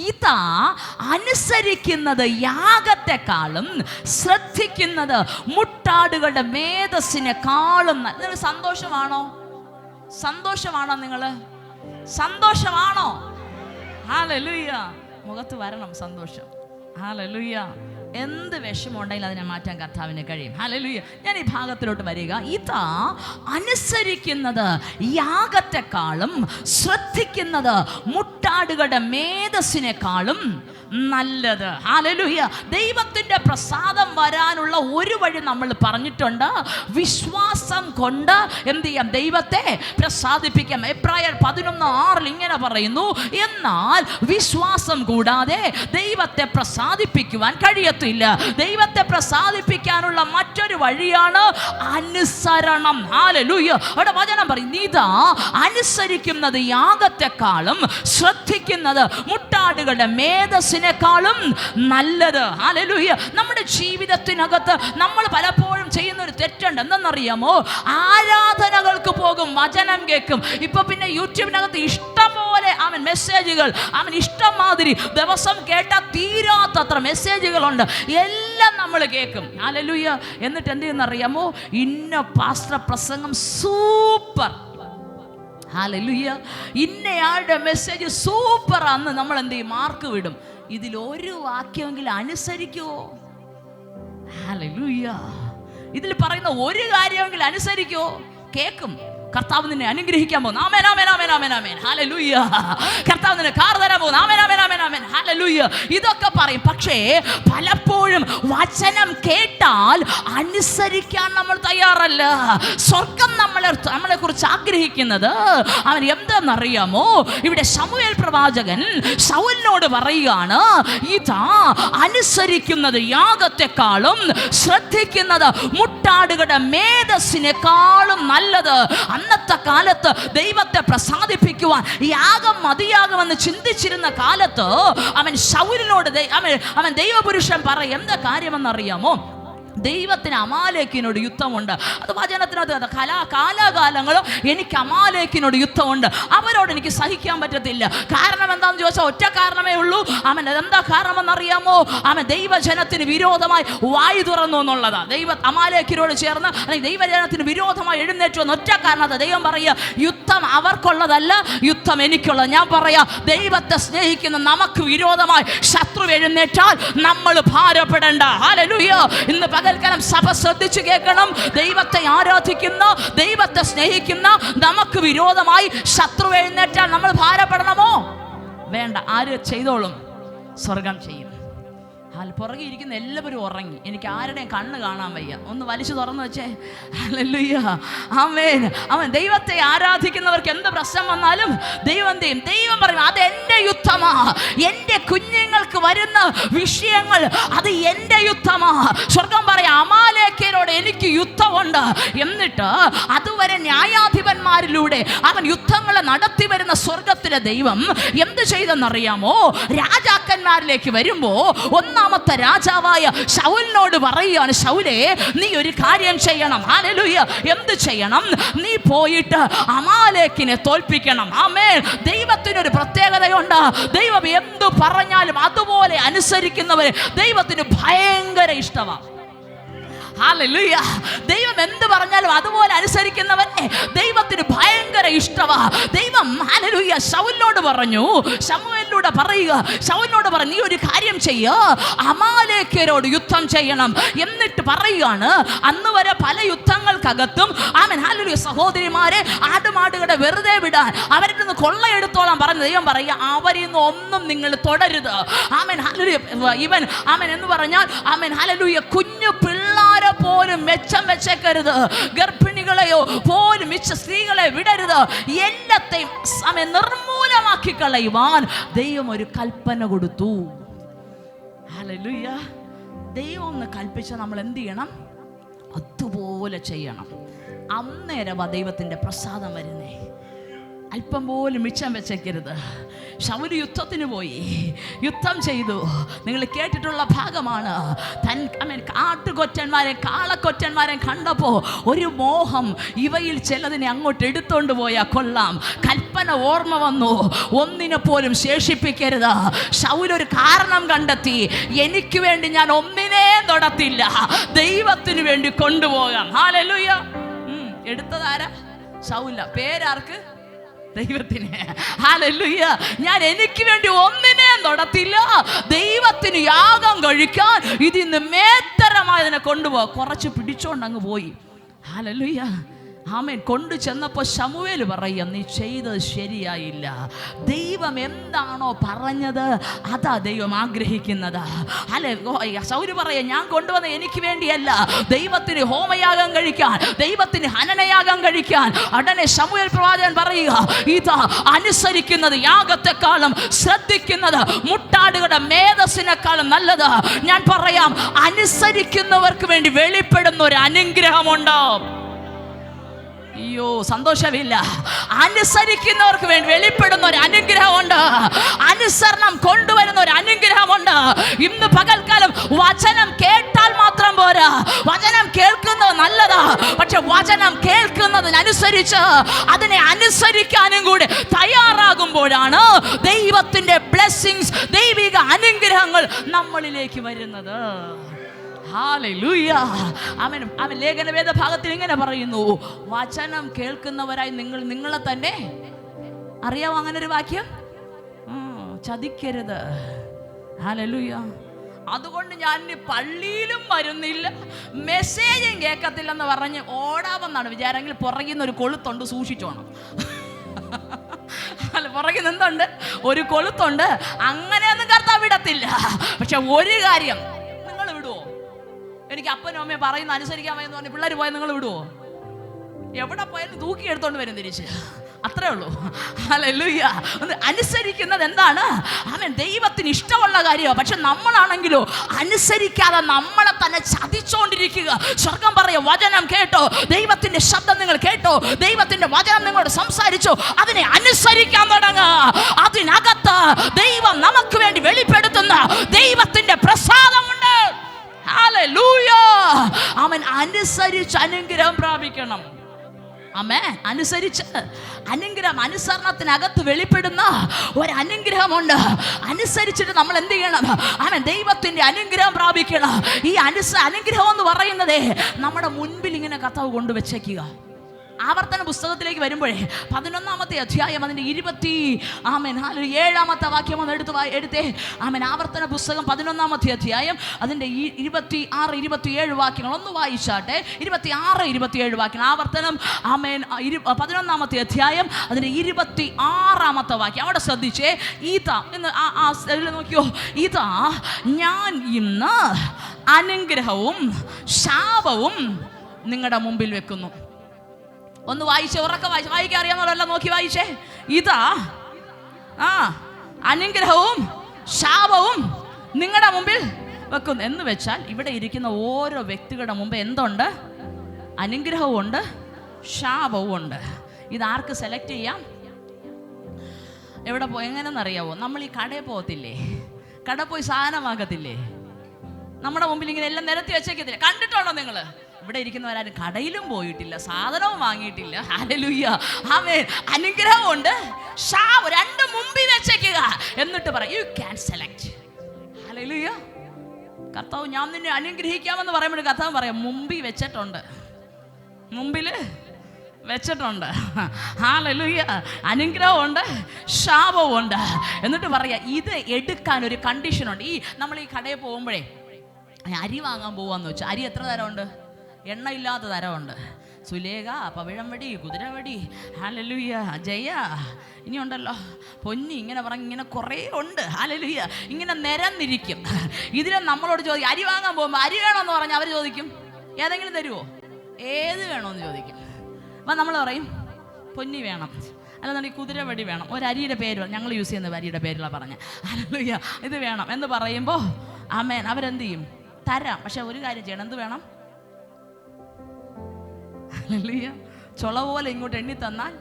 ഇതാ അനുസരിക്കുന്നത് യാഗത്തെക്കാളും ശ്രദ്ധിക്കുന്നത് മുട്ടാടുകളുടെ മേധസ്സിനെക്കാളും നല്ല- സന്തോഷമാണോ? സന്തോഷമാണോ നിങ്ങൾ സന്തോഷമാണോ? ഹാലലുയ്യ. മുഖത്ത് വരണം സന്തോഷം. ഹാലലുയ്യ. എന്ത് വിഷമമുണ്ടെങ്കിലും അതിനെ മാറ്റാൻ കർത്താവിന് കഴിയും. ഹലലുയ്യ ഞാൻ ഈ ഭാഗത്തിലോട്ട് വരിക. ഇതാ അനുസരിക്കുന്നത് യാഗത്തെക്കാളും ശ്രദ്ധിക്കുന്നത് മുട്ടാടുകളുടെ മേധസ്സിനെക്കാളും നല്ലത്. ഹാലലുഹ്യ ദൈവത്തിന്റെ പ്രസാദം വരാനുള്ള ഒരു വഴി നമ്മൾ പറഞ്ഞിട്ടുണ്ട്. വിശ്വാസം കൊണ്ട് എന്ത് ചെയ്യാം? ദൈവത്തെ പ്രസാദിപ്പിക്കാം. എബ്രായർ പതിനൊന്ന് ആറിൽ ഇങ്ങനെ പറയുന്നു എന്നാൽ വിശ്വാസം കൂടാതെ ദൈവത്തെ പ്രസാദിപ്പിക്കുവാൻ കഴിയത്തില്ല. ദൈവത്തെ പ്രസാദിപ്പിക്കാനുള്ള മറ്റൊരു വഴിയാണ് അനുസരണം. ഹാലലുഹ്യ അവിടെ വചനം പറയും നീതാ അനുസരിക്കുന്നത് യാഗത്തെക്കാളും ശ്രദ്ധിക്കുന്നത് മുട്ടാടുകളുടെ മേധസ്സിനേക്കാളും നല്ലത്. അലലുഹ്യ നമ്മുടെ ജീവിതത്തിനകത്ത് നമ്മൾ പലപ്പോഴും ചെയ്യുന്ന ഒരു തെറ്റുണ്ട്. എന്തെന്നറിയാമോ? ആരാധനകൾക്ക് പോകും വചനം കേൾക്കും. ഇപ്പൊ പിന്നെ യൂട്യൂബിനകത്ത് ഇഷ്ടം പോലെ അവൻ മെസ്സേജുകൾ അവൻ ഇഷ്ടം മാതിരി ദിവസം കേട്ട തീരാത്തത്ര മെസ്സേജുകളുണ്ട്. എല്ലാം നമ്മൾ കേൾക്കും. അലലുയ്യ എന്നിട്ട് എന്ത് ചെയ്യുന്നറിയാമോ? ഇന്ന പാസ്ത്ര പ്രസംഗം സൂപ്പർ. ഇന്നയാളുടെ മെസ്സേജ് സൂപ്പർ അന്ന് നമ്മൾ എന്ത് ചെയ്യും? മാർക്ക് വിടും. ഇതിൽ ഒരു വാക്യമെങ്കിലും അനുസരിക്കോ. ഇതിൽ പറയുന്ന ഒരു കാര്യമെങ്കിലും അനുസരിക്കോ. കേൾക്കും കർത്താവ് നിന്നെ അനുഗ്രഹിക്കാൻ പോകുന്നു. ആമേൻ ആമേൻ ആമേൻ ആമേൻ ആമേൻ. കർത്താവ് നിന്നെ കാർ തരാൻ പോകുന്നു. ആമേൻ ആമേൻ ആമേൻ ഇതൊക്കെ പറയും. പക്ഷേ പലപ്പോഴും വചനം കേട്ടാൽ അനുസരിക്കാൻ നമ്മൾ തയ്യാറല്ല. സ്വർഗം നമ്മളെ നമ്മളെ കുറിച്ച് ആഗ്രഹിക്കുന്നത് അവൻ എന്തെന്നറിയാമോ? ഇവിടെ ശമുവേൽ പ്രവാചകൻ ശൗലിനോട് പറയുകയാണ് ഇതാ അനുസരിക്കുന്നത് യാഗത്തെക്കാളും ശ്രദ്ധിക്കുന്നത് മുട്ടാടുകളുടെ മേധസ്സിനെക്കാളും നല്ലത്. അന്നത്തെ കാലത്ത് ദൈവത്തെ പ്രസാദിപ്പിക്കുവാൻ യാഗം മതിയാകുമെന്ന് ചിന്തിച്ചിരുന്ന കാലത്ത് അവൻ ശൗരിനോട് അവൻ അവൻ ദൈവപുരുഷൻ പറയും എന്താ കാര്യമെന്നറിയാമോ? ദൈവത്തിന് അമാലേക്കിനോട് യുദ്ധമുണ്ട്. അത് വചനത്തിനകത്ത് കലാ കാലാകാലങ്ങളും എനിക്ക് അമാലേക്കിനോട് യുദ്ധമുണ്ട്. അവരോട് എനിക്ക് സഹിക്കാൻ പറ്റത്തില്ല. കാരണം എന്താണെന്ന് ചോദിച്ചാൽ ഒറ്റ കാരണമേ ഉള്ളൂ. അവൻ എന്താ കാരണമെന്നറിയാമോ? അവൻ ദൈവജനത്തിന് വിരോധമായി വായു തുറന്നു എന്നുള്ളതാ. ദൈവ അമാലേക്കിനോട് ചേർന്ന് അല്ലെങ്കിൽ ദൈവജനത്തിന് വിരോധമായി എഴുന്നേറ്റു എന്ന് ഒറ്റ കാരണത്തെ ദൈവം പറയുക. യുദ്ധം അവർക്കുള്ളതല്ല യുദ്ധം എനിക്കുള്ളത്. ഞാൻ പറയാ ദൈവത്തെ സ്നേഹിക്കുന്ന നമുക്ക് വിരോധമായി ശത്രു എഴുന്നേറ്റാൽ നമ്മൾ ഭാരപ്പെടേണ്ട. ഹാലലുയ ഇന്ന് പകൽക്കാലം സഭ ശ്രദ്ധിച്ചു കേൾക്കണം. ദൈവത്തെ ആരാധിക്കുന്ന ദൈവത്തെ സ്നേഹിക്കുന്ന. നമുക്ക് വിരോധമായി ശത്രു എഴുന്നേറ്റാൽ നമ്മൾ ഭാരപ്പെടണമോ? വേണ്ട ആര് ചെയ്തോളും? സ്വർഗം ചെയ്യും. പുറകെ ഇരിക്കുന്ന എല്ലാവരും ഉറങ്ങി. എനിക്ക് ആരുടെയും കണ്ണ് കാണാൻ വയ്യ. ഒന്ന് വലിച്ചു തുറന്നു വെച്ചേ. ഹല്ലേലൂയ ആമേൻ അവൻ ദൈവത്തെ ആരാധിക്കുന്നവർക്ക് എന്ത് പ്രശ്നം വന്നാലും ദൈവം ദൈവം പറയും അത് എന്റെ യുദ്ധമാ. എന്റെ കുഞ്ഞുങ്ങൾക്ക് വരുന്ന വിഷയങ്ങൾ അത് എന്റെ യുദ്ധമാ. സ്വർഗം പറയാം അമാലേക്കരോട് എനിക്ക് യുദ്ധമുണ്ട്. എന്നിട്ട് അതുവരെ ന്യായാധിപന്മാരിലൂടെ അവൻ യുദ്ധങ്ങളെ നടത്തി വരുന്ന സ്വർഗത്തിലെ ദൈവം എന്ത് ചെയ്തെന്നറിയാമോ? രാജാക്കന്മാരിലേക്ക് വരുമ്പോൾ ഒന്നാമത്തെ രാജാവായ ശൗലിനോട് പറയുകയാണ് ശൗലേ നീ ഒരു കാര്യം ചെയ്യണം. ആലലുയ്യ എന്ത് ചെയ്യണം? നീ പോയിട്ട് അമാലേക്കിനെ തോൽപ്പിക്കണം. ആമേ ദൈവത്തിനൊരു പ്രത്യേകതയുണ്ട്. ദൈവം എന്തു പറഞ്ഞാലും അതുപോലെ അനുസരിക്കുന്നവരെ ദൈവത്തിന് ഭയങ്കര ഇഷ്ടമാണ്. ദൈവം എന്ത് പറഞ്ഞാലും അതുപോലെ അനുസരിക്കുന്നവനെ ദൈവത്തിന് ഭയങ്കര ഇഷ്ടമാ ദൈവം ഹല്ലേലൂയ ശൗലിനോട് പറഞ്ഞു. ശമുവലിലൂടെ പറയുക ശൗലിനോട് പറഞ്ഞു നീ ഒരു കാര്യം ചെയ്യ. അമാലേക്കരോട് യുദ്ധം ചെയ്യണം. എന്നിട്ട് പറയുകയാണ് അന്ന് വരെ പല യുദ്ധങ്ങൾക്കകത്തും ആമൻ ഹല്ലേലൂയ സഹോദരിമാരെ ആടുമാടുകളുടെ വെറുതെ വിടാൻ അവരിൽ നിന്ന് കൊള്ളയെടുത്തോളാം പറഞ്ഞു ദൈവം പറയുക അവരിൽ നിന്ന് ഒന്നും നിങ്ങൾ തുടരുത്. ആമൻ ഹല്ലേലൂയ ഇവൻ ആമൻ എന്ന് പറഞ്ഞാൽ ആമൻ ഹല്ലേലൂയ കുഞ്ഞു പിള്ളാരെ പോലും മെച്ചം വെച്ചേക്കരുത്. ഗർഭിണികളെയോ പോലും മിച്ച സ്ത്രീകളെ വിടരുത്. എല്ലാത്തെയും സമയം നിർമൂലമാക്കി കളയുവാൻ ദൈവം ഒരു കൽപ്പന കൊടുത്തു. ഹല്ലേലൂയ ദൈവം ഒന്ന് കൽപ്പിച്ച നമ്മൾ എന്ത് ചെയ്യണം? അതുപോലെ ചെയ്യണം. അന്നേരം ആ ദൈവത്തിന്റെ പ്രസാദം വരുന്നേ. അല്പം പോലും മിച്ചം വെച്ചേക്കരുത്. ശൗര് യുദ്ധത്തിന് പോയി. യുദ്ധം ചെയ്തു. നിങ്ങൾ കേട്ടിട്ടുള്ള ഭാഗമാണ്. തൻ കാട്ടുകൊറ്റന്മാരെ കാളക്കൊറ്റന്മാരെ കണ്ടപ്പോൾ ഒരു മോഹം ഇവയിൽ ചിലതിനെ അങ്ങോട്ട് എടുത്തോണ്ട് പോയാൽ കൊള്ളാം. കൽപ്പന ഓർമ്മ വന്നു. ഒന്നിനെ പോലും ശേഷിപ്പിക്കരുത്. ശൗരൊരു കാരണം കണ്ടെത്തി. എനിക്ക് വേണ്ടി ഞാൻ ഒന്നിനെ തൊടത്തില്ല. ദൈവത്തിന് വേണ്ടി കൊണ്ടുപോകാം. ഹാലലുയ്യ എടുത്തതാരാ ശൗല പേരാർക്ക്? ദൈവത്തിന്. ഹാലല്ലുയ്യ ഞാൻ എനിക്ക് വേണ്ടി ഒന്നിനെ നടത്തില്ല. ദൈവത്തിന് യാഗം കഴിക്കാൻ ഇതിന്ന് മേത്തരമായതിനെ കൊണ്ടുപോകാം കുറച്ച് പിടിച്ചോണ്ട് അങ്ങ് പോയി. ഹാലല്ലുയ്യ ആമേൻ. കൊണ്ടു ചെന്നപ്പോൾ ശമുവേൽ പറയുക നീ ചെയ്തത് ശരിയായില്ല. ദൈവം എന്താണോ പറഞ്ഞത് അതാ ദൈവം ആഗ്രഹിക്കുന്നത്. അല്ലെ? സൗര് പറയ ഞാൻ കൊണ്ടുവന്ന എനിക്ക് വേണ്ടിയല്ല. ദൈവത്തിന് ഹോമയാഗം കഴിക്കാൻ ദൈവത്തിന് ഹനനയാഗം കഴിക്കാൻ. ഉടനെ ശമുവേൽ പ്രവാചകൻ പറയുക ഇതാ അനുസരിക്കുന്നത് യാഗത്തെക്കാളും ശ്രദ്ധിക്കുന്നത് മുട്ടാടുകളുടെ മേധസ്സിനെക്കാളും നല്ലത്. ഞാൻ പറയാം അനുസരിക്കുന്നവർക്ക് വേണ്ടി വെളിപ്പെടുന്ന ഒരു അനുഗ്രഹമുണ്ടോ അയ്യോ സന്തോഷമില്ല. അനുസരിക്കുന്നവർക്ക് വേണ്ടി വെളിപ്പെടുന്ന ഒരു അനുഗ്രഹമുണ്ട്. അനുസരണം കൊണ്ടുവരുന്ന ഒരു അനുഗ്രഹമുണ്ട്. ഇന്ന് പകൽക്കാലം വചനം കേട്ടാൽ മാത്രം പോരാ. വചനം കേൾക്കുന്നത് നല്ലതാ. പക്ഷെ വചനം കേൾക്കുന്നതിനനുസരിച്ച് അതിനെ അനുസരിക്കാനും കൂടി തയ്യാറാകുമ്പോഴാണ് ദൈവത്തിന്റെ ബ്ലെസ്സിങ്സ് ദൈവിക അനുഗ്രഹങ്ങൾ നമ്മളിലേക്ക് വരുന്നത്. അവൻ അവൻ ലേഖന വേദ ഭാഗത്തിൽ ഇങ്ങനെ പറയുന്നു. വചനം കേൾക്കുന്നവരായി നിങ്ങൾ നിങ്ങളെ തന്നെ അറിയാമോ അങ്ങനെ ഒരു വാക്യം ചതിക്കരുത്. അതുകൊണ്ട് ഞാൻ പള്ളിയിലും വരുന്നില്ല. മെസ്സേജും കേൾക്കത്തില്ലെന്ന് പറഞ്ഞ് ഓടാമെന്നാണ് വിചാരമെങ്കിൽ പുറകിൽ ഒരു കൊളുത്തുണ്ട് സൂക്ഷിച്ചോണം അല്ല പുറകിൽ നിന്നുണ്ട് ഒരു കൊളുത്തുണ്ട്. അങ്ങനെയൊന്നും കർത്താവ് വിടത്തില്ല. പക്ഷെ ഒരു കാര്യം എനിക്ക് അപ്പനും അമ്മയും പറയുന്ന അനുസരിക്കാൻ വയ്യെന്ന് പറഞ്ഞ് പിള്ളേർ പോയാൽ നിങ്ങൾ വിടുവോ? എവിടെ പോയാലും തൂക്കി എടുത്തോണ്ട് വരും തിരിച്ച്. അത്രേ ഉള്ളൂ. അല്ലൂയ്യ അനുസരിക്കുന്നത് എന്താണ്? അവൻ ദൈവത്തിന് ഇഷ്ടമുള്ള കാര്യമാണ് പക്ഷെ നമ്മളാണെങ്കിലോ അനുസരിക്കാതെ നമ്മളെ തന്നെ ചതിച്ചോണ്ടിരിക്കുക. സ്വർഗം പറയ വചനം കേട്ടോ? ദൈവത്തിന്റെ ശബ്ദം നിങ്ങൾ കേട്ടോ? ദൈവത്തിന്റെ വചനം നിങ്ങളോട് സംസാരിച്ചോ? അതിനെ അനുസരിക്കാൻ തുടങ്ങുക അതിനകത്ത് ദൈവം നമുക്ക് വേണ്ടി വെളിപ്പെടുത്തുന്ന ദൈവത്തിന്റെ പ്രസാദമുണ്ട്. അവൻ അനുസരിച്ച് അനുഗ്രഹം പ്രാപിക്കണം. അമ്മേ അനുസരിച്ച് അനുഗ്രഹം അനുസരണത്തിനകത്ത് വെളിപ്പെടുന്ന ഒരു അനുഗ്രഹമുണ്ട്. അനുസരിച്ചിട്ട് നമ്മൾ എന്ത് ചെയ്യണം? അവൻ ദൈവത്തിന്റെ അനുഗ്രഹം പ്രാപിക്കണം. ഈ അനുസ അനുഗ്രഹം എന്ന് പറയുന്നതേ നമ്മുടെ മുൻപിൽ ഇങ്ങനെ കഥവ് കൊണ്ടുവച്ചേക്കുക. ആവർത്തന പുസ്തകത്തിലേക്ക് വരുമ്പോഴേ പതിനൊന്നാമത്തെ അധ്യായം അതിന്റെ ഇരുപത്തി ആമൻ. ഹാലു ഏഴാമത്തെ വാക്യം ഒന്ന് എടുത്ത് എടുത്തേ. ആമൻ. ആവർത്തന പുസ്തകം പതിനൊന്നാമത്തെ അധ്യായം അതിന്റെ ഇരുപത്തി ആറ് ഇരുപത്തി ഏഴ് വാക്യങ്ങൾ ഒന്ന് വായിച്ചാട്ടെ. ഇരുപത്തി ആറ് ഇരുപത്തിയേഴ് വാക്യങ്ങൾ. ആവർത്തനം. ആമേൻ. ആ, ഇരു പതിനൊന്നാമത്തെ അധ്യായം അതിന്റെ ഇരുപത്തി ആറാമത്തെ വാക്യം. അവിടെ ശ്രദ്ധിച്ചേ. ഈത എന്ന് ആ ആ നോക്കിയോ? ഇതാ ഞാൻ ഇന്ന് അനുഗ്രഹവും ശാപവും നിങ്ങളുടെ മുമ്പിൽ വെക്കുന്നു. ഒന്ന് വായിച്ചേ ഉറക്കെ വായിച്ചു. വായിക്കാൻ അറിയാമല്ലോ നോക്കി വായിച്ചേ. ഇതാ ആ അനുഗ്രഹവും ശാപവും നിങ്ങളുടെ മുമ്പിൽ വെക്കുന്നു. എന്ന് വെച്ചാൽ ഇവിടെ ഇരിക്കുന്ന ഓരോ വ്യക്തികളുടെ മുമ്പ് എന്തുണ്ട്? അനുഗ്രഹവും ഉണ്ട് ശാപവും ഉണ്ട്. ഇതാർക്ക് സെലക്ട് ചെയ്യാം? എവിടെ പോയി എങ്ങനെയെന്നറിയാവോ? നമ്മൾ ഈ കടയിൽ പോകത്തില്ലേ? കട പോയി സാധനം വാങ്ങത്തില്ലേ? നമ്മുടെ മുമ്പിൽ ഇങ്ങനെ എല്ലാം നിരത്തി വെച്ചേക്കത്തില്ലേ? കണ്ടിട്ടുണ്ടോ നിങ്ങൾ ഇവിടെ ഇരിക്കുന്നവരാരും കടയിലും പോയിട്ടില്ല സാധനവും വാങ്ങിയിട്ടില്ല. ഹാലലുയ്യ ആമേ അനുഗ്രഹമുണ്ട്. ഷാവ് രണ്ട് മുമ്പിൽ വെച്ചേക്കുക എന്നിട്ട് പറ യു ക്യാൻ സെലക്ട് ഹാലലുയ്യ കർത്താവ് ഞാൻ നിന്നെ അനുഗ്രഹിക്കാമെന്ന് പറയുമ്പോൾ കർത്താവ് പറയാം മുമ്പിൽ വെച്ചിട്ടുണ്ട്. മുമ്പിൽ വെച്ചിട്ടുണ്ട്. ഹാലലുയ്യ അനുഗ്രഹമുണ്ട് ശാപമുണ്ട് എന്നിട്ട് പറയാ ഇത് എടുക്കാൻ ഒരു കണ്ടീഷനുണ്ട് ഈ നമ്മൾ ഈ കടയിൽ പോകുമ്പോഴേ അരി വാങ്ങാൻ പോവാന്ന് വെച്ചാൽ അരി എത്ര തരമുണ്ട് എണ്ണയില്ലാത്ത തരമുണ്ട്. സുലേഖ പവിഴംവടി കുതിരവടി ഹാലലുയ്യ ജയ ഇനിയുണ്ടല്ലോ. പൊന്നി ഇങ്ങനെ പറഞ്ഞ് ഇങ്ങനെ കുറേ ഉണ്ട്. ഹാലലുയ്യ ഇങ്ങനെ നിരന്നിരിക്കും. ഇതിനെ നമ്മളോട് ചോദിക്കും അരി വാങ്ങാൻ പോകുമ്പോൾ അരി വേണമെന്ന് പറഞ്ഞാൽ അവർ ചോദിക്കും. ഏതെങ്കിലും തരുമോ ഏത് വേണമെന്ന് ചോദിക്കും. അപ്പം നമ്മൾ പറയും പൊന്നി വേണം. അല്ലെന്നുണ്ടെങ്കിൽ കുതിരവടി വേണം. ഒരു അരിയുടെ പേര് ഞങ്ങൾ യൂസ് ചെയ്യുന്ന അരിയുടെ പേരിലാണ് പറഞ്ഞത് അല്ലയ്യ ഇത് വേണം എന്ന് പറയുമ്പോൾ ആമേൻ. അവരെന്ത് ചെയ്യും? തരാം. പക്ഷെ ഒരു കാര്യം ചെയ്യണം. എന്ത് വേണം? അല്ലയ്യ ചുള പോലെ ഇങ്ങോട്ട് എണ്ണി തന്നാൽ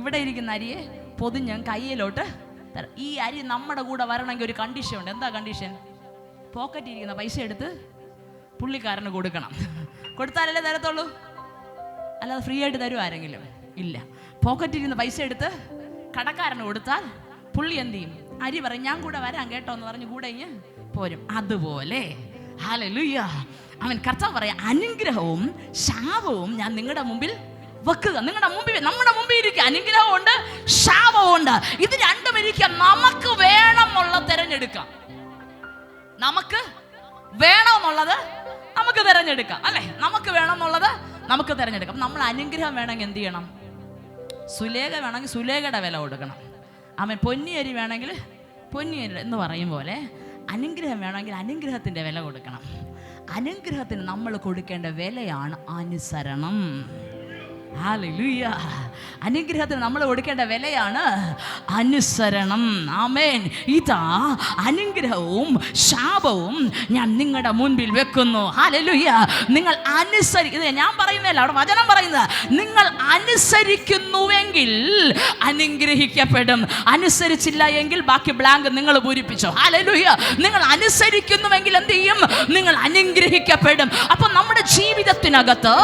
ഇവിടെ ഇരിക്കുന്ന അരിയെ പൊതിഞ്ഞ് കയ്യിലോട്ട് തരാം. ഈ അരി നമ്മുടെ കൂടെ വരണമെങ്കിൽ ഒരു കണ്ടീഷൻ ഉണ്ട്. എന്താ കണ്ടീഷൻ പോക്കറ്റിൽ ഇരിക്കുന്ന പൈസ എടുത്ത് പുള്ളിക്കാരന് കൊടുക്കണം. കൊടുത്താലല്ലേ തരത്തുള്ളൂ? അല്ലാതെ ഫ്രീ ആയിട്ട് തരും ആരെങ്കിലും? ഇല്ല. പോക്കറ്റിൽ ഇരുന്ന് പൈസ എടുത്ത് കടക്കാരന് കൊടുത്താൽ പുള്ളി എന്ത് ചെയ്യും? അരി പറയും ഞാൻ കൂടെ വരാം കേട്ടോ എന്ന് പറഞ്ഞ് കൂടെ പോരും. അതുപോലെ. ഹാലലുയ്യ അവൻ കർത്താവ് പറയാം അനുഗ്രഹവും ശാപവും ഞാൻ നിങ്ങളുടെ മുമ്പിൽ വെക്കുക. നിങ്ങളുടെ മുമ്പിൽ നമ്മുടെ മുമ്പിൽ ഇരിക്കുക അനുഗ്രഹമുണ്ട് ശാപമുണ്ട് ഇത് രണ്ടും ഇരിക്കുക. നമുക്ക് വേണമെന്നുള്ള തിരഞ്ഞെടുക്കാം. നമുക്ക് വേണമെന്നുള്ളത് നമുക്ക് തിരഞ്ഞെടുക്കാം. അല്ലേ? നമുക്ക് വേണമെന്നുള്ളത് നമുക്ക് തിരഞ്ഞെടുക്കാം. നമ്മൾ അനുഗ്രഹം വേണമെങ്കിൽ എന്ത് ചെയ്യണം? സുലേഖ വേണമെങ്കിൽ സുലേഖയുടെ വില കൊടുക്കണം. അവൻ പൊന്നിയരി വേണമെങ്കിൽ പൊന്നിയരി എന്ന് പറയും പോലെ അനുഗ്രഹം വേണമെങ്കിൽ അനുഗ്രഹത്തിന്റെ വില കൊടുക്കണം. അനുഗ്രഹത്തിന് നമ്മൾ കൊടുക്കേണ്ട വിലയാണ് അനുസരണം. ഹാലലുയ്യ അനുഗ്രഹത്തിന് നമ്മൾ കൊടുക്കേണ്ട വിലയാണ് അനുസരണം. ആമേൻ ഇതാ അനുഗ്രഹവും ശാപവും ഞാൻ നിങ്ങളുടെ മുൻപിൽ വെക്കുന്നു. ഹാലലുയ്യ നിങ്ങൾ അനുസരി ഇത് ഞാൻ പറയുന്നതല്ല അവിടെ വചനം പറയുന്നത്. നിങ്ങൾ അനുസരിക്കുന്നുവെങ്കിൽ അനുഗ്രഹിക്കപ്പെടും. അനുസരിച്ചില്ല എങ്കിൽ ബാക്കി ബ്ലാങ്ക് നിങ്ങൾ പൂരിപ്പിച്ചോ. ഹാലലുയ്യ നിങ്ങൾ അനുസരിക്കുന്നുവെങ്കിൽ എന്ത് ചെയ്യും? നിങ്ങൾ അനുഗ്രഹിക്കപ്പെടും. അപ്പം നമ്മുടെ ജീവിതത്തിനകത്ത്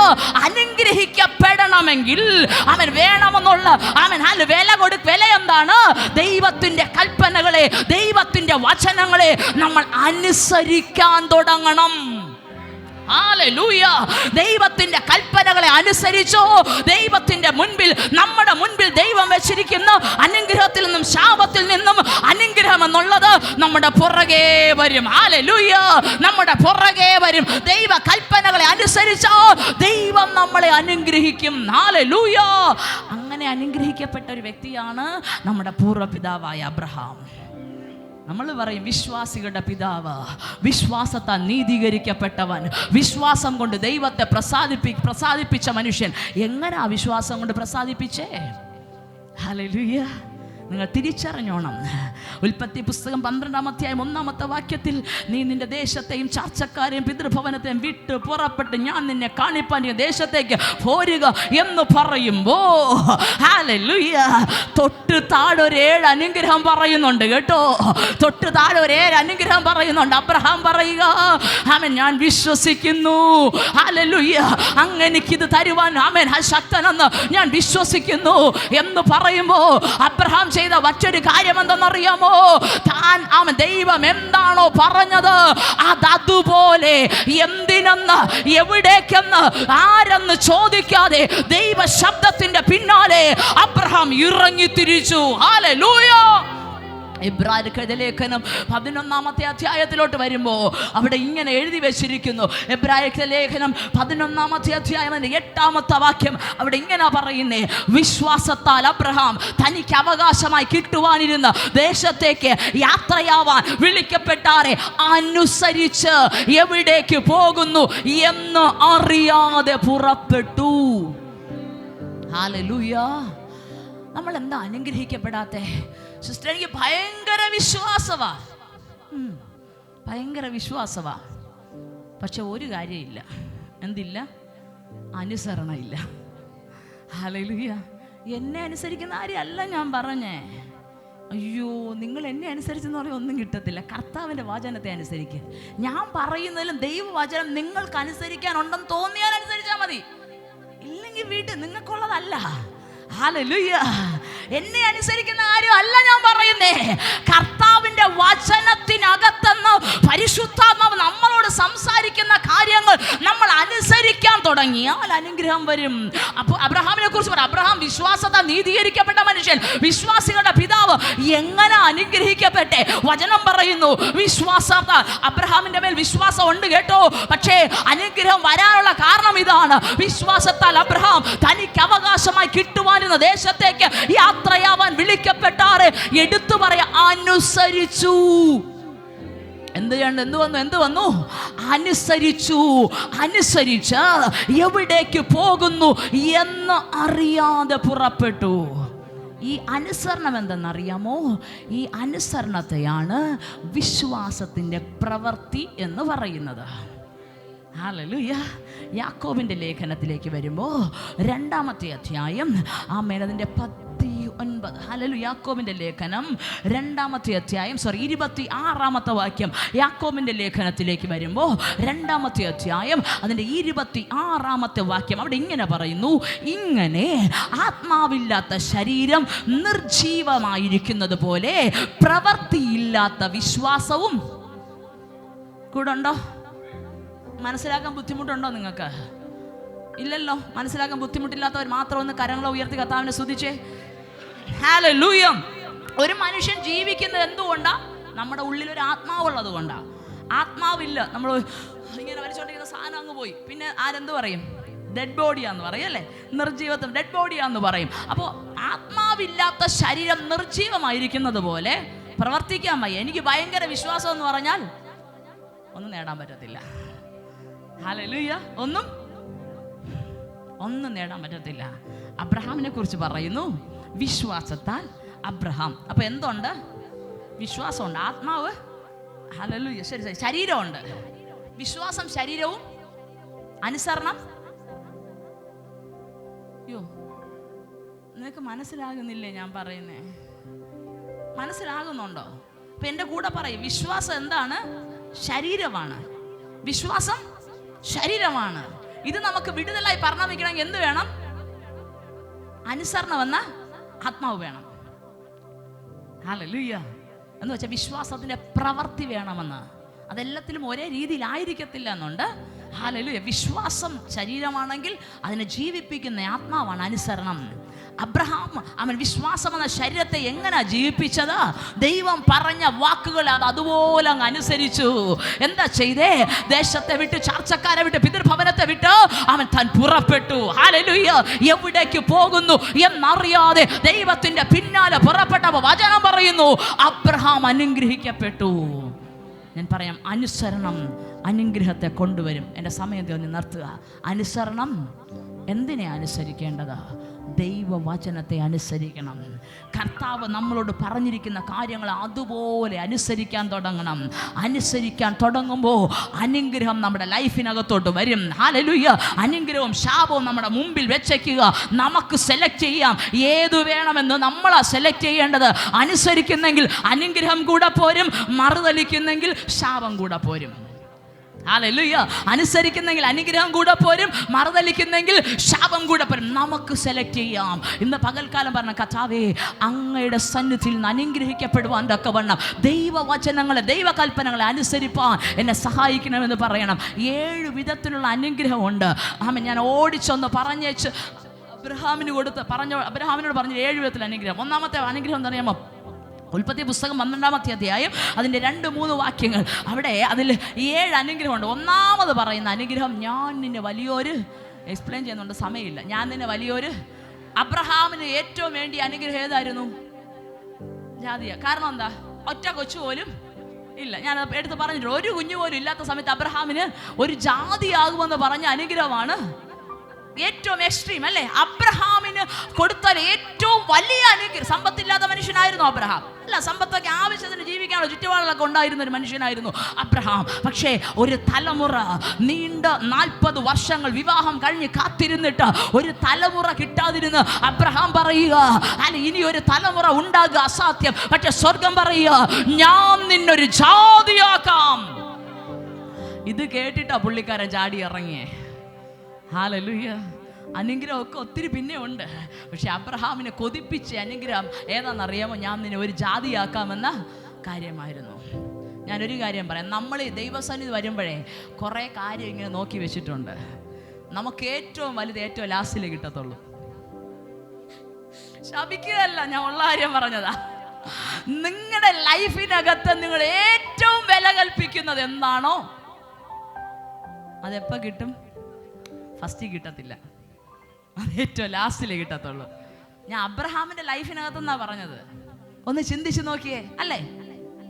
അനുഗ്രഹിക്കപ്പെടണമെങ്കിൽ അവൻ വേണമെന്നുള്ള അവൻ അല്ല വില കൊടു വില എന്താണ് ദൈവത്തിന്റെ കൽപ്പനകളെ ദൈവത്തിന്റെ വചനങ്ങളെ നമ്മൾ അനുസരിക്കാൻ തുടങ്ങണം. ദൈവത്തിന്റെ കൽപ്പനകളെ അനുസരിച്ചോ ദൈവത്തിന്റെ മുൻപിൽ നമ്മുടെ മുൻപിൽ ദൈവം വെച്ചിരിക്കുന്ന അനുഗ്രഹത്തിൽ നിന്നും ശാപത്തിൽ നിന്നും അനുഗ്രഹം എന്നുള്ളത് നമ്മുടെ പുറകെ വരും. ഹാലലൂയ നമ്മുടെ പുറകെ വരും. ദൈവ കൽപ്പനകളെ അനുസരിച്ചോ. ദൈവം നമ്മളെ അനുഗ്രഹിക്കും. ഹാലലൂയ അങ്ങനെ അനുഗ്രഹിക്കപ്പെട്ട ഒരു വ്യക്തിയാണ് നമ്മുടെ പൂർവപിതാവായ അബ്രഹാം. നമ്മൾ പറയും വിശ്വാസികളുടെ പിതാവ്. വിശ്വാസത്താൽ നീതീകരിക്കപ്പെട്ടവൻ. വിശ്വാസം കൊണ്ട് ദൈവത്തെ പ്രസാദിപ്പി പ്രസാദിപ്പിച്ച മനുഷ്യൻ. എങ്ങനെ ആ വിശ്വാസം കൊണ്ട് പ്രസാദിപ്പിച്ചേ? ഹല്ലേലൂയ നിങ്ങൾ തിരിച്ചറിഞ്ഞോണം. ഉൽപ്പത്തി പുസ്തകം പന്ത്രണ്ടാം അധ്യായം ഒന്നാമത്തെ വാക്യത്തിൽ നീ നിന്റെ ദേശത്തെയും ചർച്ചക്കാരെയും പിതൃഭവനത്തെയും വിട്ട് പുറപ്പെട്ട് ഞാൻ നിന്നെ കാണിപ്പാൻ ദേശത്തേക്ക് പോരുക എന്ന് പറയുമ്പോ തൊട്ട് താഴെ ഒരു ഏഴ് അനുഗ്രഹം പറയുന്നുണ്ട് കേട്ടോ. തൊട്ട് താഴെ ഏഴ് അനുഗ്രഹം പറയുന്നുണ്ട്. അബ്രഹാം പറയുക ആമൻ ഞാൻ വിശ്വസിക്കുന്നു. അങ്ങനെ അങ്ങനെക്കിത് തരുവാൻ ആമൻ ശക്തനെന്ന് ഞാൻ വിശ്വസിക്കുന്നു എന്ന് പറയുമ്പോ അബ്രഹാം ചെയ്ത മറ്റൊരു കാര്യം എന്തെന്നറിയാമോ താൻ ആമൻ ദൈവം എന്താണോ പറഞ്ഞത്? അത് അതുപോലെ എന്തിനെന്ന് എവിടേക്കെന്ന് ആരെന്ന് ചോദിക്കാതെ ദൈവ ശബ്ദത്തിന്റെ പിന്നാലെ അബ്രഹാം ഇറങ്ങി തിരിച്ചു ഹാലലൂയ എബ്രാഹിം ലേഖനം പതിനൊന്നാമത്തെ അധ്യായത്തിലോട്ട് വരുമ്പോൾ അവിടെ ഇങ്ങനെ എഴുതി വെച്ചിരിക്കുന്നു. എബ്രാഹിം ലേഖനം പതിനൊന്നാമത്തെ അധ്യായം എട്ടാമത്തെ വാക്യം അവിടെ ഇങ്ങനെ പറയുന്നേ വിശ്വാസത്താൽ അബ്രഹാം തനിക്ക് അവകാശമായി കിട്ടുവാനിരുന്ന ദേശത്തേക്ക് യാത്രയാവാൻ വിളിക്കപ്പെട്ടാറെ അനുസരിച്ച് എവിടേക്ക് പോകുന്നു എന്ന് അറിയാതെ പുറപ്പെട്ടു. നമ്മൾ എന്താ അനുഗ്രഹിക്കപ്പെടാത്തെ? സിസ്റ്റർ എനിക്ക് ഭയങ്കര വിശ്വാസവാ. ഭയങ്കര വിശ്വാസവാ. പക്ഷെ ഒരു കാര്യമില്ല. എന്തില്ല? അനുസരണ ഇല്ല ഹല്ലേലൂയ. എന്നെ അനുസരിക്കുന്ന ആരെയല്ല ഞാൻ പറഞ്ഞേ. അയ്യോ നിങ്ങൾ എന്നെ അനുസരിച്ചെന്ന് പറഞ്ഞാൽ ഒന്നും കിട്ടത്തില്ല. കർത്താവിന്റെ വചനത്തെ അനുസരിക്കുക ഞാൻ പറയുന്നതിലും ദൈവവചനം നിങ്ങൾക്ക് അനുസരിക്കാനുണ്ടെന്ന് തോന്നിയാൽ അനുസരിച്ചാൽ മതി. ഇല്ലെങ്കിൽ വീട്ടിൽ നിങ്ങൾക്കുള്ളതല്ല. എന്നെ അനുസരിക്കുന്ന ആരും അല്ല ഞാൻ പറയുന്നേ. കർത്താവിന്റെ വചനത്തിനകത്തെന്ന് പരിശുദ്ധാത്മാവ് നമ്മളോട് സംസാരിക്കുന്ന കാര്യങ്ങൾ നമ്മൾ അനുസരിക്കാൻ തുടങ്ങിയാൽ അനുഗ്രഹം വരും. അപ്പോൾ അബ്രഹാമിനെ കുറിച്ച് പറ അബ്രഹാം വിശ്വാസത നീതീകരിക്കപ്പെട്ട മനുഷ്യൻ. വിശ്വാസികളുടെ പിതാവ് എങ്ങനെ അനുഗ്രഹിക്കപ്പെട്ടെ? വചനം പറയുന്നു വിശ്വാസത്താൽ അബ്രഹാമിന്റെ മേൽ വിശ്വാസം ഉണ്ട് കേട്ടോ. പക്ഷേ അനുഗ്രഹം വരാനുള്ള കാരണം ഇതാണ്. വിശ്വാസത്താൽ അബ്രഹാം തനിക്ക് അവകാശമായി കിട്ടുവാനിരുന്ന ദേശത്തേക്ക് യാത്രയാവാൻ വിളിക്കപ്പെട്ടാറ്. എടുത്തു പറയാ അനുസരിച്ചു. എന്ത് ചെയ്യണ്ട എന്ത് വന്നു എന്ത് വന്നു? അനുസരിച്ചു അനുസരിച്ച് എവിടേക്ക് പോകുന്നു എന്ന് അറിയാതെ പുറപ്പെട്ടു. ഈ അനുസരണം എന്തെന്നറിയാമോ? ഈ അനുസരണത്തെയാണ് വിശ്വാസത്തിന്റെ പ്രവൃത്തി എന്ന് പറയുന്നത്. ഹാലലുയ. യാക്കോബിന്റെ ലേഖനത്തിലേക്ക് വരുമ്പോൾ രണ്ടാമത്തെ അധ്യായം ആ മേനതിന്റെ പത്തി ഒൻപത് ഹലലു യാക്കോബിന്റെ ലേഖനം രണ്ടാമത്തെ അധ്യായം സോറി ഇരുപത്തി ആറാമത്തെ വാക്യം യാക്കോബിന്റെ ലേഖനത്തിലേക്ക് വരുമ്പോൾ രണ്ടാമത്തെ അധ്യായം അതിന്റെ ഇരുപത്തി ആറാമത്തെ വാക്യം അവിടെ ഇങ്ങനെ പറയുന്നു ഇങ്ങനെ ആത്മാവില്ലാത്ത ശരീരം നിർജീവമായിരിക്കുന്നത് പോലെ പ്രവൃത്തിയില്ലാത്ത വിശ്വാസവും കൂടെ ഉണ്ടോ? മനസ്സിലാക്കാൻ ബുദ്ധിമുട്ടുണ്ടോ നിങ്ങൾക്ക്? ഇല്ലല്ലോ മനസ്സിലാക്കാൻ ബുദ്ധിമുട്ടില്ലാത്തവർ മാത്രം ഒന്ന് കരങ്ങളെ ഉയർത്തി കർത്താവിനെ സ്തുതിച്ചേ. ലൂയം ഒരു മനുഷ്യൻ ജീവിക്കുന്നത് എന്തുകൊണ്ടാ? നമ്മുടെ ഉള്ളിൽ ഒരു ആത്മാവുള്ളത് കൊണ്ടാ. ആത്മാവില്ല നമ്മൾ ഇങ്ങനെ വലിച്ചോണ്ടിരിക്കുന്ന സാധനം അങ്ങ് പോയി. പിന്നെ ആരെന്ത് പറയും? ഡെഡ് ബോഡിയാന്ന് പറയും അല്ലേ? നിർജീവത്വം ഡെഡ് ബോഡിയാന്ന് പറയും. അപ്പോൾ ആത്മാവില്ലാത്ത ശരീരം നിർജീവമായിരിക്കുന്നത് പോലെ പ്രവർത്തിക്കാൻ വയ്യ. എനിക്ക് ഭയങ്കര വിശ്വാസം എന്ന് പറഞ്ഞാൽ ഒന്നും നേടാൻ പറ്റത്തില്ല. ഹല്ലേലൂയ ഒന്നും? ഒന്നും നേടാൻ പറ്റത്തില്ല. അബ്രഹാമിനെ കുറിച്ച് പറയുന്നു. വിശ്വാസത്താൽ അബ്രഹാം. അപ്പൊ എന്തുണ്ട്? വിശ്വാസമുണ്ട്. ആത്മാവ്? ഹലലൂയ. ശരി ശരി. ശരീരമുണ്ട്. വിശ്വാസം ശരീരവും? അനുസരണം? അയ്യോ നിനക്ക് മനസ്സിലാകുന്നില്ലേ ഞാൻ പറയുന്നേ? മനസ്സിലാകുന്നുണ്ടോ? അപ്പൊ എന്റെ കൂടെ പറയും. വിശ്വാസം എന്താണ്? ശരീരമാണ്. വിശ്വാസം ശരീരമാണ്. ഇത് നമുക്ക് വിടുതലായി പറഞ്ഞു വയ്ക്കണമെങ്കിൽ എന്ത് വേണം? അനുസരണം എന്ന ആത്മാവ് വേണം. ഹല്ലേലൂയ. എന്ന് വെച്ചാൽ വിശ്വാസത്തിന്റെ പ്രവൃത്തി വേണമെന്ന്. അതെല്ലാത്തിലും ഒരേ രീതിയിലായിരിക്കത്തില്ല എന്നുണ്ട്. ഹാലലൂയ. വിശ്വാസം ശരീരമാണെങ്കിൽ അതിനെ ജീവിപ്പിക്കുന്ന ആത്മാവാണ് അനുസരണം. അബ്രഹാം അവൻ വിശ്വാസം എന്ന ശരീരത്തെ എങ്ങനെ ജീവിപ്പിച്ചത്? ദൈവം പറഞ്ഞ വാക്കുകൾ അത് അതുപോലെ അങ്ങ് അനുസരിച്ചു. എന്താ ചെയ്തേ? ദേശത്തെ വിട്ട് ചർച്ചക്കാരെ വിട്ട് പിതൃഭവനത്തെ വിട്ട് അവൻ താൻ പുറപ്പെട്ടു. ഹാലലുയ്യ എവിടേക്ക് പോകുന്നു എന്നറിയാതെ ദൈവത്തിന്റെ പിന്നാലെ പുറപ്പെട്ടപ്പോൾ വചനം പറയുന്നു. അബ്രഹാം അനുഗ്രഹിക്കപ്പെട്ടു. ഞാൻ പറയാം അനുസരണം അനുഗ്രഹത്തെ കൊണ്ടുവരും. എന്റെ സമയം തോന്നി നിർത്തുക. അനുസരണം എന്തിനെ അനുസരിക്കേണ്ടത്? ദൈവവചനത്തെ അനുസരിക്കണം. കർത്താവ് നമ്മളോട് പറഞ്ഞിരിക്കുന്ന കാര്യങ്ങൾ അതുപോലെ അനുസരിക്കാൻ തുടങ്ങണം. അനുസരിക്കാൻ തുടങ്ങുമ്പോൾ അനുഗ്രഹം നമ്മുടെ ലൈഫിനകത്തോട്ട് വരും. ഹാലലുയ്യ അനുഗ്രഹവും ശാപവും നമ്മുടെ മുമ്പിൽ വെച്ചേക്കുക. നമുക്ക് സെലക്ട് ചെയ്യാം. ഏതു വേണമെന്ന് നമ്മളാ സെലക്ട് ചെയ്യേണ്ടത്. അനുസരിക്കുന്നെങ്കിൽ അനുഗ്രഹം കൂടെ പോരും. മറുതലിക്കുന്നെങ്കിൽ ശാപം കൂടെ പോരും. അനുസരിക്കുന്നെങ്കിൽ അനുഗ്രഹം കൂടെ പോരും മറുതലിക്കുന്നെങ്കിൽ ശാപം കൂടെ പോരും. നമുക്ക് സെലക്ട് ചെയ്യാം. ഇന്ന് പകൽക്കാലം പറഞ്ഞ കഥാവേ അങ്ങയുടെ സന്നിധിയിൽ നിന്ന് അനുഗ്രഹിക്കപ്പെടുവാൻ തക്കവണ്ണം ദൈവവചനങ്ങളെ ദൈവകൽപ്പനകളെ അനുസരിപ്പാൻ എന്നെ സഹായിക്കണമെന്ന് പറയണം. ഏഴ് വിധത്തിലുള്ള അനുഗ്രഹമുണ്ട്. ആമ ഞാൻ ഓടിച്ചൊന്ന് പറഞ്ഞേച്ച് അബ്രഹാമിന് കൊടുത്ത് പറഞ്ഞ അബ്രഹാമിനോട് പറഞ്ഞ ഏഴ് വിധത്തിൽ അനുഗ്രഹം. ഒന്നാമത്തെ അനുഗ്രഹം എന്താ അറിയാമോ ഉൽപ്പത്തി പുസ്തകം പന്ത്രണ്ടാമത്തെ അധ്യായം അതിന്റെ രണ്ട് മൂന്ന് വാക്യങ്ങൾ. അവിടെ അതിൽ ഏഴ് അനുഗ്രഹമുണ്ട്. ഒന്നാമത് പറയുന്ന അനുഗ്രഹം ഞാൻ നിന്നെ വലിയൊരു എക്സ്പ്ലെയിൻ ചെയ്യുന്നുണ്ട് സമയമില്ല. ഞാൻ നിന്നെ വലിയൊരു അബ്രഹാമിന് ഏറ്റവും വേണ്ടി അനുഗ്രഹം ഏതായിരുന്നു? ജാതിയ. കാരണം എന്താ? ഒറ്റ കൊച്ചു പോലും ഇല്ല. ഞാൻ എടുത്ത് പറഞ്ഞിട്ടുണ്ട്. ഒരു കുഞ്ഞു പോലും ഇല്ലാത്ത സമയത്ത് അബ്രഹാമിന് ഒരു ജാതിയാകുമെന്ന് പറഞ്ഞ അനുഗ്രഹമാണ് ഏറ്റവും എക്സ്ട്രീം അല്ലേ? അബ്രഹാമിന് കൊടുത്താൽ ഏറ്റവും വലിയ അനുഗ്രഹം. സമ്പത്തില്ലാത്ത മനുഷ്യനായിരുന്നു അബ്രഹാം അല്ല സമ്പത്തൊക്കെ ആവശ്യത്തിന് ജീവിക്കാനുള്ള ചുറ്റുപാടുകളൊക്കെ ഉണ്ടായിരുന്ന ഒരു മനുഷ്യനായിരുന്നു അബ്രഹാം പക്ഷേ ഒരു തലമുറ നീണ്ട നാൽപ്പത് വർഷങ്ങൾ വിവാഹം കഴിഞ്ഞ് കാത്തിരുന്നിട്ട് ഒരു തലമുറ കിട്ടാതിരുന്ന് അബ്രഹാം പറയുക അല്ല ഇനി ഒരു തലമുറ ഉണ്ടാകുക അസാധ്യം. പക്ഷെ സ്വർഗം പറയുക ഞാൻ നിന്നൊരു ജാതിയാക്കാം. ഇത് കേട്ടിട്ടാ പുള്ളിക്കാരൻ ചാടി ഇറങ്ങിയേ. ഹാലലുയ്യ. അനുഗ്രഹമൊക്കെ ഒത്തിരി പിന്നെ ഉണ്ട്. പക്ഷെ അബ്രഹാമിനെ കൊതിപ്പിച്ച അനുഗ്രഹം ഏതാണെന്നറിയാമോ? ഞാൻ നിന്നെ ഒരു ജാതിയാക്കാമെന്ന കാര്യമായിരുന്നു. ഞാനൊരു കാര്യം പറയാം. നമ്മൾ ദൈവസന്നിധി വരുമ്പോഴേ കുറേ കാര്യം ഇങ്ങനെ നോക്കി വെച്ചിട്ടുണ്ട്. നമുക്ക് ഏറ്റവും വലുത് ഏറ്റവും ലാസ്റ്റിൽ കിട്ടത്തുള്ളൂ. ശപിക്കുകയല്ല ഞാൻ ഉള്ള കാര്യം പറഞ്ഞതാ. നിങ്ങളുടെ ലൈഫിനകത്ത് നിങ്ങൾ ഏറ്റവും വില കൽപ്പിക്കുന്നത് എന്താണോ? അതെപ്പോ കിട്ടും? ഫസ്റ്റ് കിട്ടത്തില്ല. അത് ഏറ്റവും ലാസ്റ്റിലേ കിട്ടത്തുള്ളൂ. ഞാൻ അബ്രഹാമിന്റെ ലൈഫിനകത്തെന്നാ പറഞ്ഞത്. ഒന്ന് ചിന്തിച്ചു നോക്കിയേ. അല്ലേ?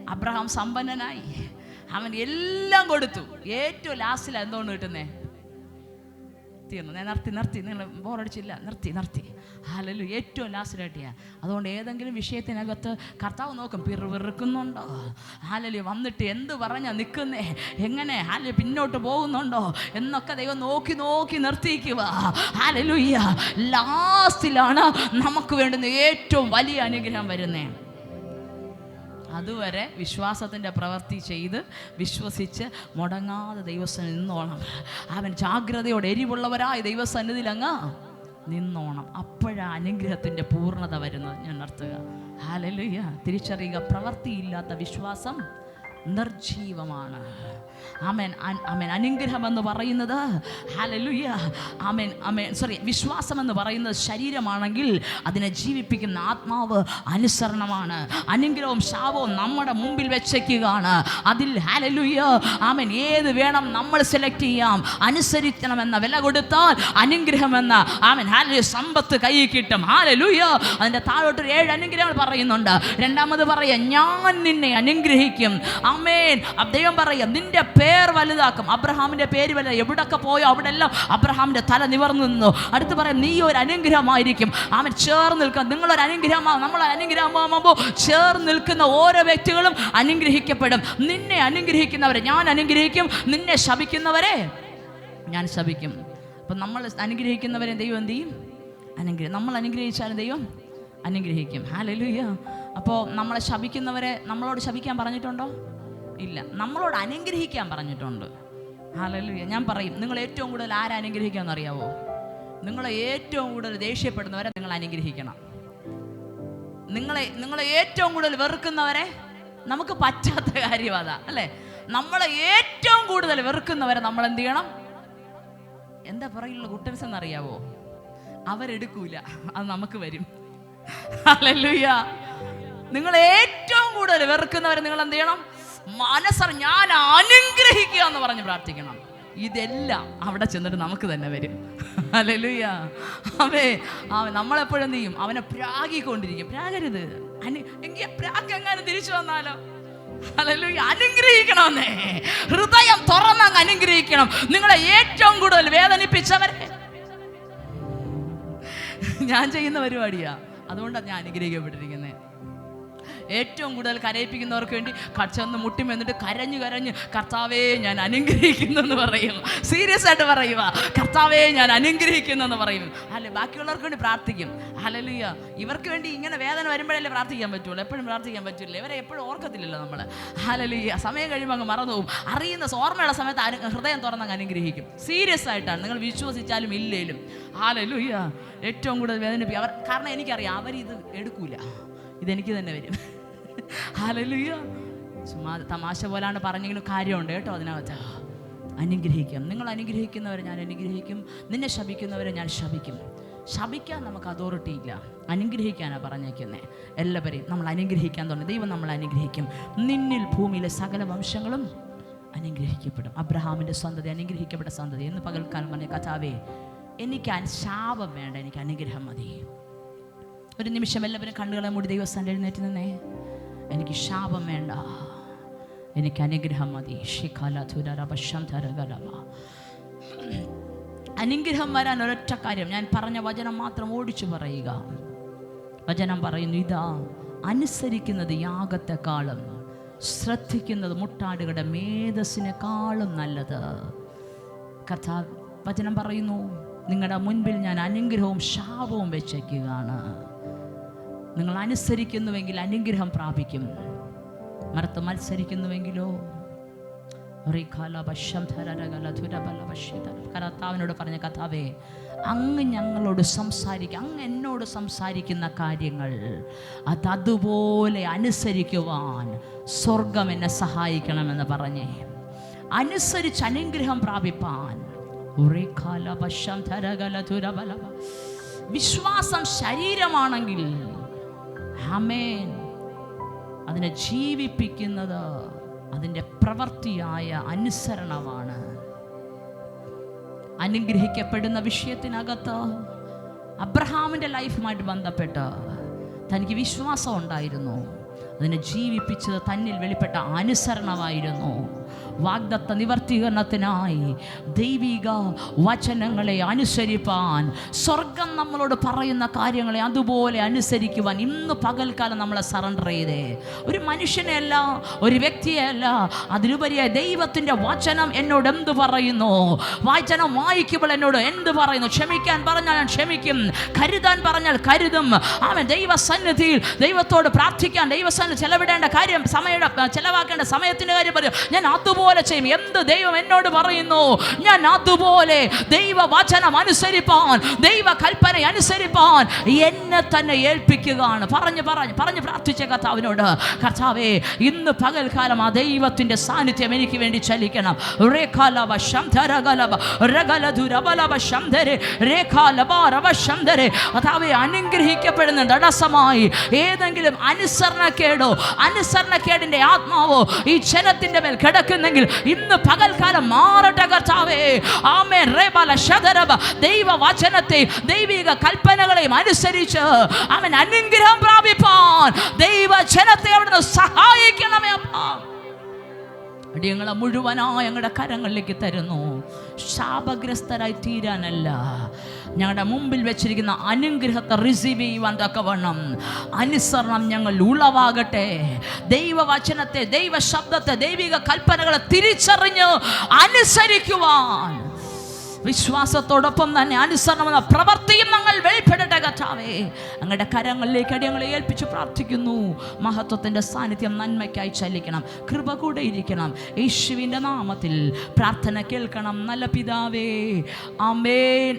അബ്രഹാം സമ്പന്നനായി. അവൻ എല്ലാം കൊടുത്തു. ഏറ്റവും ലാസ്റ്റിൽ എന്തുകൊണ്ട് കിട്ടുന്നേ? നിർത്തിയെന്ന്. ഞാൻ നിർത്തി നിർത്തി. നിങ്ങൾ ബോറടിച്ചില്ല. നിർത്തി നിർത്തി. അല്ലല്ലോ ഏറ്റവും ലാസ്റ്റിലായിട്ടാണ് അതുകൊണ്ട് ഏതെങ്കിലും വിഷയത്തിനകത്ത് കർത്താവ് നോക്കും. പിറു വെറുക്കുന്നുണ്ടോ? ഹാലലു വന്നിട്ട് എന്ത് പറഞ്ഞാൽ നിൽക്കുന്നേ എങ്ങനെ? ഹാലു പിന്നോട്ട് പോകുന്നുണ്ടോ? എന്നൊക്കെ ദൈവം നോക്കി നോക്കി നിർത്തിക്കുക ഹാലലുയ്യ ലാസ്റ്റിലാണ് നമുക്ക് വേണ്ടുന്ന ഏറ്റവും വലിയ അനുഗ്രഹം വരുന്നേ. അതുവരെ വിശ്വാസത്തിന്റെ പ്രവൃത്തി ചെയ്ത് വിശ്വസിച്ച് മുടങ്ങാതെ ദൈവസന്നിധി നിന്നോണം. അവൻ ജാഗ്രതയോടെ എരിവുള്ളവരായ ദൈവസന്നിധിയിൽ അങ്ങ് നിന്നോണം. അപ്പോഴാ അനുഗ്രഹത്തിന്റെ പൂർണത വരുന്നത്. ഞാൻ നിർത്തുക. ഹാലലുയ്യ തിരിച്ചറിയുക. പ്രവൃത്തിയില്ലാത്ത വിശ്വാസം നിർജീവമാണ് ആമേൻ ആമേൻ. അനുഗ്രഹം എന്ന് പറയുന്നത് ഹലലുയ്യ ആമേൻ ആമേൻ. സോറി വിശ്വാസം എന്ന് പറയുന്നത് ശരീരമാണെങ്കിൽ അതിനെ ജീവിപ്പിക്കുന്ന ആത്മാവ് അനുസരണമാണ്. അനുഗ്രഹവും ശാപവും നമ്മുടെ മുമ്പിൽ വെച്ചേക്കുകയാണ്. അതിൽ ഹാലലുയ്യ ആമേൻ. ഏത് വേണം നമ്മൾ സെലക്ട് ചെയ്യാം. അനുസരിക്കണമെന്ന വില കൊടുത്താൽ അനുഗ്രഹമെന്ന ആമേൻ. ഹാലു സമ്പത്ത് കൈ കിട്ടും. ഹാലലുയ്യ അതിന്റെ താഴോട്ട് ഏഴ് അനുഗ്രഹങ്ങൾ പറയുന്നുണ്ട്. രണ്ടാമത് പറയാം ഞാൻ നിന്നെ അനുഗ്രഹിക്കും. ആമേൻ. അദ്ദേഹം പറയാം നിന്റെ പേർ വലുതാക്കും. അബ്രഹാമിന്റെ പേര് വലുത്. എവിടൊക്കെ പോയോ അവിടെ എല്ലാം അബ്രഹാമിന്റെ തല നിവർന്നു നിന്നു. അടുത്ത് പറയാം നീ ഒരു അനുഗ്രഹമായിരിക്കും. അവൻ ചേർന്ന് നിൽക്കും. നിങ്ങളൊരു അനുഗ്രഹമാകും നമ്മൾ അനുഗ്രഹമാകുമ്പോൾ ചേർന്ന് നിൽക്കുന്ന ഓരോ വ്യക്തികളും അനുഗ്രഹിക്കപ്പെടും. നിന്നെ അനുഗ്രഹിക്കുന്നവരെ ഞാൻ അനുഗ്രഹിക്കും. നിന്നെ ശപിക്കുന്നവരെ ഞാൻ ശപിക്കും. അപ്പം നമ്മൾ അനുഗ്രഹിക്കുന്നവരെ ദൈവം എന്ത് ചെയ്യും? അനുഗ്രഹം നമ്മൾ അനുഗ്രഹിച്ചാലും ദൈവം അനുഗ്രഹിക്കും. ഹാലലുയ്യ അപ്പോൾ നമ്മളെ ശപിക്കുന്നവരെ നമ്മളോട് ശപിക്കാൻ പറഞ്ഞിട്ടുണ്ടോ? ഇല്ല. നമ്മളോട് അനുഗ്രഹിക്കാൻ പറഞ്ഞിട്ടുണ്ട്. ഹാലലുയ്യ ഞാൻ പറയും നിങ്ങൾ ഏറ്റവും കൂടുതൽ ആരെ അനുഗ്രഹിക്കാമെന്ന് അറിയാവോ? നിങ്ങളെ ഏറ്റവും കൂടുതൽ ദേഷ്യപ്പെടുന്നവരെ നിങ്ങൾ അനുഗ്രഹിക്കണം. നിങ്ങളെ നിങ്ങളെ ഏറ്റവും കൂടുതൽ വെറുക്കുന്നവരെ നമുക്ക് പറ്റാത്ത കാര്യം അതാ അല്ലേ? നമ്മളെ ഏറ്റവും കൂടുതൽ വെറുക്കുന്നവരെ നമ്മൾ എന്ത് ചെയ്യണം? എന്താ പറയുള്ള കുട്ടൻസ് എന്നറിയാവോ? അവരെടുക്കൂല. അത് നമുക്ക് വരും. നിങ്ങൾ ഏറ്റവും കൂടുതൽ വെറുക്കുന്നവരെ നിങ്ങൾ എന്ത് ചെയ്യണം? മനസ്സർ ഞാൻ അനുഗ്രഹിക്കുക എന്ന് പറഞ്ഞ് പ്രാർത്ഥിക്കണം. ഇതെല്ലാം അവിടെ ചെന്നിട്ട് നമുക്ക് തന്നെ വരും. അല്ലല്ലുയ്യ അവേ അവൻ നമ്മളെപ്പോഴും എന്ത് അവനെ പ്രാഗിക്കൊണ്ടിരിക്കും. പ്രാകരുത് അനു എങ്കിൽ പ്രാഗ് തിരിച്ചു വന്നാലോ. അനുഗ്രഹിക്കണമെന്നേ. ഹൃദയം തുറന്നങ്ങ് അനുഗ്രഹിക്കണം. നിങ്ങളെ ഏറ്റവും കൂടുതൽ വേദനിപ്പിച്ചവരെ. ഞാൻ ചെയ്യുന്ന പരിപാടിയാ. അതുകൊണ്ടാണ് ഞാൻ അനുഗ്രഹിക്കപ്പെട്ടിരിക്കുന്നത് ഏറ്റവും കൂടുതൽ കരയിപ്പിക്കുന്നവർക്ക് വേണ്ടി ക- ചെന്ന് മുട്ടി എന്നിട്ട് കരഞ്ഞു കരഞ്ഞ് കർത്താവേ ഞാൻ അനുഗ്രഹിക്കുന്നു എന്ന് പറയും. സീരിയസ് ആയിട്ട് പറയുക കർത്താവേ ഞാൻ അനുഗ്രഹിക്കുന്നു എന്ന് പറയും. അല്ല ബാക്കിയുള്ളവർക്ക് വേണ്ടി പ്രാർത്ഥിക്കും. ഹലലിയ ഇവർക്ക് വേണ്ടി ഇങ്ങനെ വേദന വരുമ്പോഴല്ലേ പ്രാർത്ഥിക്കാൻ പറ്റുള്ളൂ. എപ്പോഴും പ്രാർത്ഥിക്കാൻ പറ്റില്ല. ഇവരെ എപ്പോഴും ഓർക്കത്തില്ലല്ലോ നമ്മൾ ഹലലിയ സമയം കഴിയുമ്പോൾ അങ്ങ് മറന്നു പോകും. അറിയുന്ന ഓർമ്മയുള്ള സമയത്ത് ഹൃദയം തുറന്നങ്ങ് അനുഗ്രഹിക്കും. സീരിയസ് ആയിട്ടാണ്. നിങ്ങൾ വിശ്വസിച്ചാലും ഇല്ലേലും. ഹാലലുയ്യ ഏറ്റവും കൂടുതൽ വേദനിപ്പിക്കും. അവർ കാരണം എനിക്കറിയാം അവരിത് എടുക്കൂല. ഇതെനിക്ക് തന്നെ വരും. ഹാലലുയ്യ ചുമ്മാ തമാശ പോലാണ് പറഞ്ഞെങ്കിലും കാര്യമുണ്ട് കേട്ടോ അതിനകത്ത്. അനുഗ്രഹിക്കാം. നിങ്ങൾ അനുഗ്രഹിക്കുന്നവരെ ഞാൻ അനുഗ്രഹിക്കും. നിന്നെ ശപിക്കുന്നവരെ ഞാൻ ശപിക്കും. ശപിക്കാൻ നമുക്ക് അതോറിറ്റി ഇല്ല. അനുഗ്രഹിക്കാനാണ് പറഞ്ഞേക്കുന്നത് എല്ലാവരെയും നമ്മൾ അനുഗ്രഹിക്കാൻ തുടങ്ങി ദൈവം നമ്മൾ അനുഗ്രഹിക്കും. നിന്നിൽ ഭൂമിയിലെ സകല വംശങ്ങളും അനുഗ്രഹിക്കപ്പെടും. അബ്രഹാമിന്റെ സന്തതി അനുഗ്രഹിക്കപ്പെട്ട സന്തതി. എന്ന് പകൽക്കാലം പറഞ്ഞ കഥാവേ എനിക്ക് ശാപം വേണ്ട. എനിക്ക് അനുഗ്രഹം മതി. ഒരു നിമിഷം എല്ലാവരും കണ്ണുകളെ മൂടി ദൈവസ്ഥാനം എഴുന്നേറ്റ് നിന്നേ. എനിക്ക് ശാപം വേണ്ട. എനിക്ക് അനുഗ്രഹം മതി. ധുരരപശം ധരകലവ അനുഗ്രഹം വരാൻ ഒരൊറ്റ കാര്യം. ഞാൻ പറഞ്ഞ വചനം മാത്രം ഓടിച്ചു പറയുക. വചനം പറയുന്നു ഇതാ അനുസരിക്കുന്നത് യാഗത്തെക്കാളും ശ്രദ്ധിക്കുന്നത് മുട്ടാടുകളുടെ മേധസ്സിനെക്കാളും നല്ലത്. കഥ വചനം പറയുന്നു നിങ്ങളുടെ മുൻപിൽ ഞാൻ അനുഗ്രഹവും ശാപവും വെച്ചേക്കുകയാണ്. നിങ്ങൾ അനുസരിക്കുന്നുവെങ്കിൽ അനുഗ്രഹം പ്രാപിക്കും. മറത്ത് മത്സരിക്കുന്നുവെങ്കിലോ കർത്താവിനോട് പറഞ്ഞ കഥാവേ അങ്ങ് ഞങ്ങളോട് സംസാരിക്കുക അങ്ങ് എന്നോട് സംസാരിക്കുന്ന കാര്യങ്ങൾ അത് അതുപോലെ അനുസരിക്കുവാൻ സ്വർഗം എന്നെ സഹായിക്കണമെന്ന് പറഞ്ഞേ. അനുസരിച്ച് അനുഗ്രഹം പ്രാപിപ്പാൻ. വിശ്വാസം ശരീരമാണെങ്കിൽ ഹമേൻ അതിനെ ജീവിപ്പിക്കുന്നത് അതിന്റെ പ്രവൃത്തിയായ അനുസരണമാണ്. അനുഗ്രഹിക്കപ്പെടുന്ന വിഷയത്തിനകത്ത് അബ്രഹാമിന്റെ ലൈഫുമായിട്ട് ബന്ധപ്പെട്ട് തനിക്ക് വിശ്വാസം ഉണ്ടായിരുന്നു. അതിനെ ജീവിപ്പിച്ചത് തന്നിൽ വെളിപ്പെട്ട അനുസരണമായിരുന്നു. വാഗ്ദത്ത നിവർത്തീകരണത്തിനായി ദൈവിക വചനങ്ങളെ അനുസരിപ്പാൻ സ്വർഗം നമ്മളോട് പറയുന്ന കാര്യങ്ങളെ അതുപോലെ അനുസരിക്കുവാൻ ഇന്ന് പകൽക്കാലം നമ്മളെ സറണ്ടർ ചെയ്തേ. ഒരു മനുഷ്യനെയല്ല ഒരു വ്യക്തിയല്ല അതിലുപരിയായി ദൈവത്തിന്റെ വചനം എന്നോട് എന്ത് പറയുന്നു? വചനം വായിക്കുമ്പോൾ എന്നോട് എന്ത് പറയുന്നു? ക്ഷമിക്കാൻ പറഞ്ഞാൽ ഞാൻ ക്ഷമിക്കും കരുതാൻ പറഞ്ഞാൽ കരുതും. അവൻ ദൈവസന്നിധിയിൽ ദൈവത്തോട് പ്രാർത്ഥിക്കാൻ ദൈവസന്നിധി ചെലവിടേണ്ട കാര്യം സമയ ചെലവാക്കേണ്ട സമയത്തിന്റെ കാര്യം പറയും. ഞാൻ അതുപോലെ ചെയ്യും. എന്ത് ദൈവം എന്നോട് പറയുന്നു? ഞാൻ അതുപോലെ ദൈവവചനം അനുസരിപ്പാൻ ദൈവ കൽപ്പന അനുസരിപ്പാൻ എന്നെ തന്നെ ഏൽപ്പിക്കുകയാണ്. പറഞ്ഞു പറഞ്ഞു പറഞ്ഞു പ്രാർത്ഥിച്ച കർത്താവിനോട് കർത്താവേ ഇന്ന് പകൽക്കാലം ആ ദൈവത്തിന്റെ സാന്നിധ്യം എനിക്ക് വേണ്ടി ചലിക്കണം. രേഖാലവ അനുഗ്രഹിക്കപ്പെടുന്ന ഏതെങ്കിലും അനുസരണക്കേടോ അനുസരണക്കേടിന്റെ ആത്മാവോ ഈ ജനത്തിന്റെ മേൽ കിടക്കുന്നെങ്കിൽ ഇന്ന് പകൽക്കാലം മാറട്ടെ കർത്താവേ. ആമേ റേബല ശതരബ. ദൈവ വചനത്തെ ദൈവിക കൽപ്പനകളെയും അനുസരിച്ച് അവൻ അനുഗ്രഹം പ്രാപിപ്പാൻ. ദൈവജനത്തെ അവിടുന്ന് സഹായിക്കണമേ അപ്പാ. അടിയങ്ങളെ മുഴുവനായ ഞങ്ങളുടെ കരങ്ങളിലേക്ക് തരുന്നു. ശാപഗ്രസ്തരായി തീരാനല്ല. ഞങ്ങളുടെ മുമ്പിൽ വെച്ചിരിക്കുന്ന അനുഗ്രഹത്തെ റിസീവ് ചെയ്യുവാൻ തക്കവണ്ണം. അനുസരണം ഞങ്ങൾ ഉളവാകട്ടെ. ദൈവവചനത്തെ ദൈവ ശബ്ദത്തെ ദൈവിക കൽപ്പനകളെ തിരിച്ചറിഞ്ഞ് അനുസരിക്കുവാൻ. വിശ്വാസത്തോടൊപ്പം തന്നെ അനുസരണം എന്ന പ്രവൃത്തിയും ഞങ്ങൾ വെളിപ്പെടട്ടെ കഥാവേ അങ്ങയുടെ കരങ്ങളിലേക്ക് അടിയങ്ങളെ ഏൽപ്പിച്ച് പ്രാർത്ഥിക്കുന്നു. മഹത്വത്തിന്റെ സാന്നിധ്യം നന്മയ്ക്കായി ചലിക്കണം. കൃപ കൂടെ ഇരിക്കണം. യേശുവിന്റെ നാമത്തിൽ പ്രാർത്ഥന കേൾക്കണം. നല്ല പിതാവേ. ആമേൻ.